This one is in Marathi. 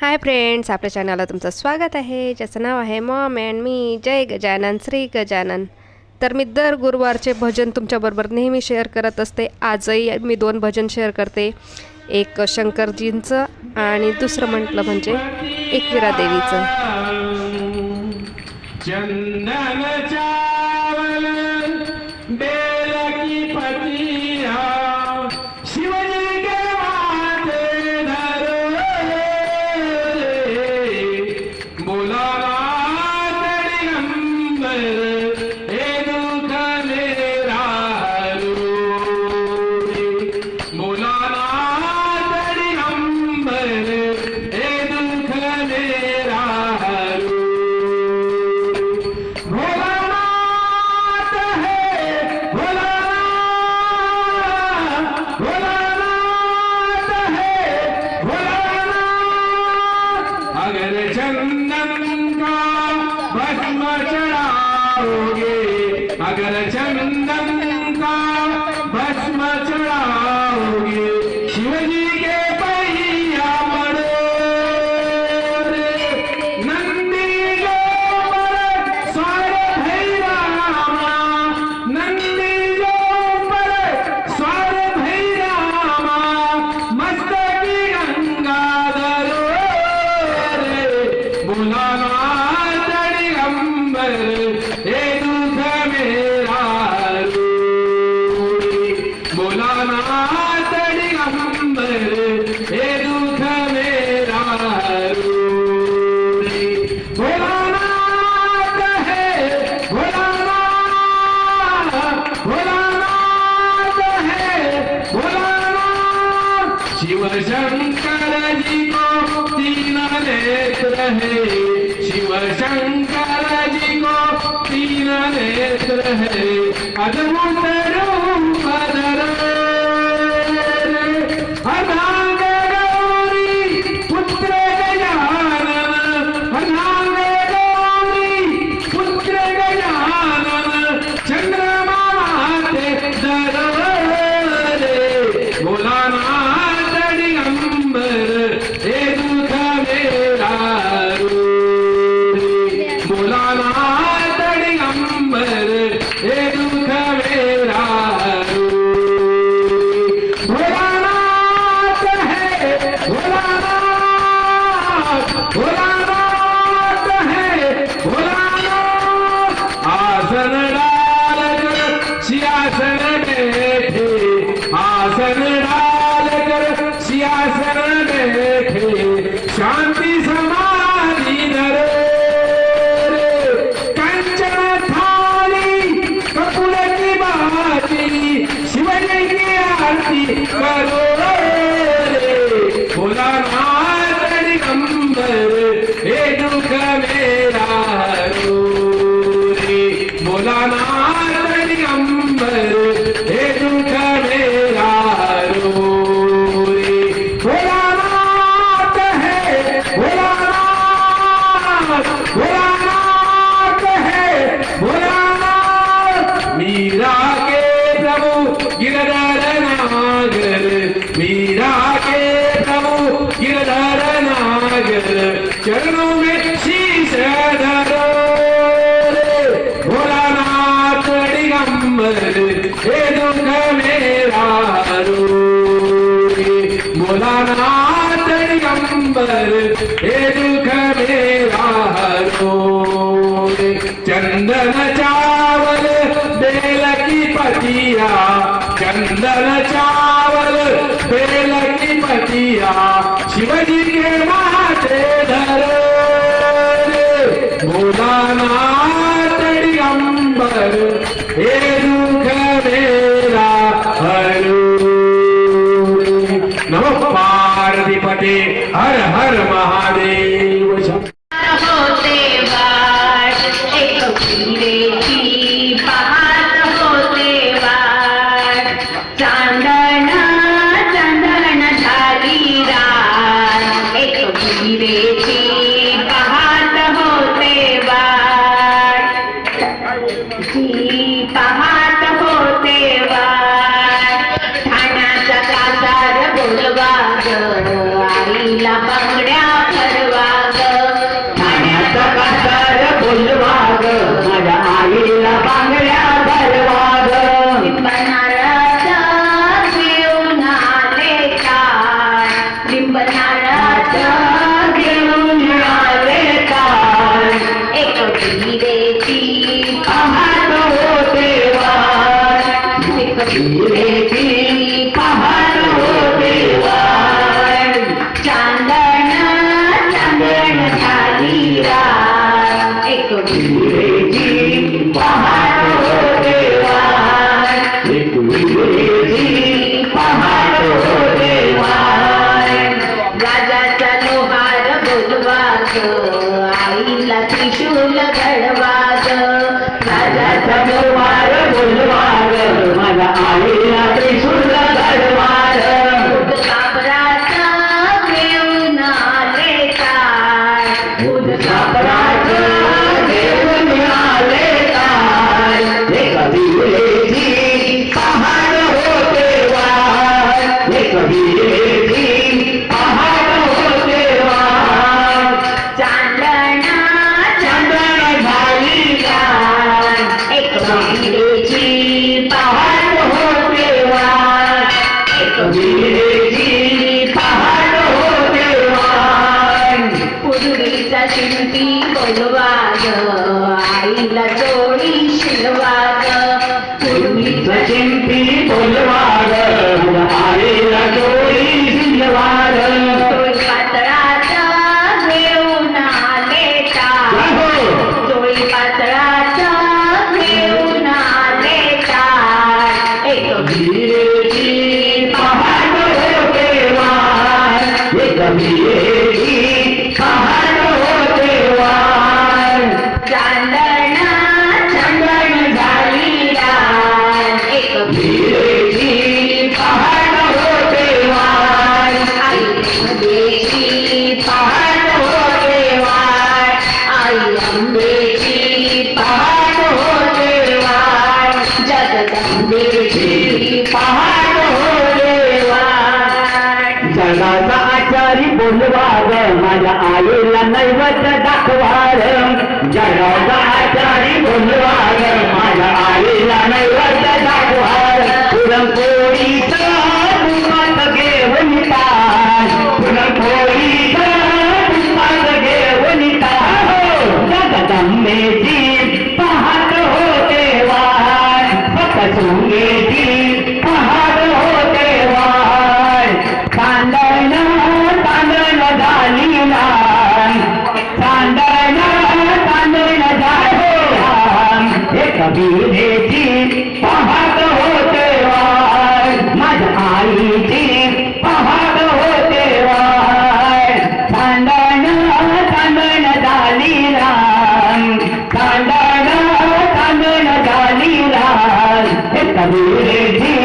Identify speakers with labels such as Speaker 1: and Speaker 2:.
Speaker 1: हाय फ्रेंड्स आपल्या चॅनलला तुमचं स्वागत आहे. ज्याचं नाव आहे मॉम अँड मी जय गजानन श्री गजानन. तर मी दर गुरुवारचे भजन तुमच्याबरोबर नेहमी शेअर करत असते. आजही मी दोन भजन शेअर करते. एक शंकरजींचं आणि दुसरं म्हटलं म्हणजे एकविरा देवीचं.
Speaker 2: आओगे अगर चंदन का भोलानाथ है भोलानाथ शिव शंकर जी को तीन नेत्र है शिव शंकर जी को तीन नेत्र है अद्भुत ওনার নাম चंदन चावल बेल की पतिया चंदन चावल बेल की पतिया 有答案吗？You. Amém.
Speaker 3: हात वारम जगाचा आचारी बोलवा माझ्या आईला
Speaker 4: नाही कबीरेची
Speaker 3: पाहत होते वाय
Speaker 4: माझ्या
Speaker 3: आईची पाहत होते वाय
Speaker 4: सांडण सांडण झाली
Speaker 3: राम। सांडण सांडण झाली राम। हे कबीरेची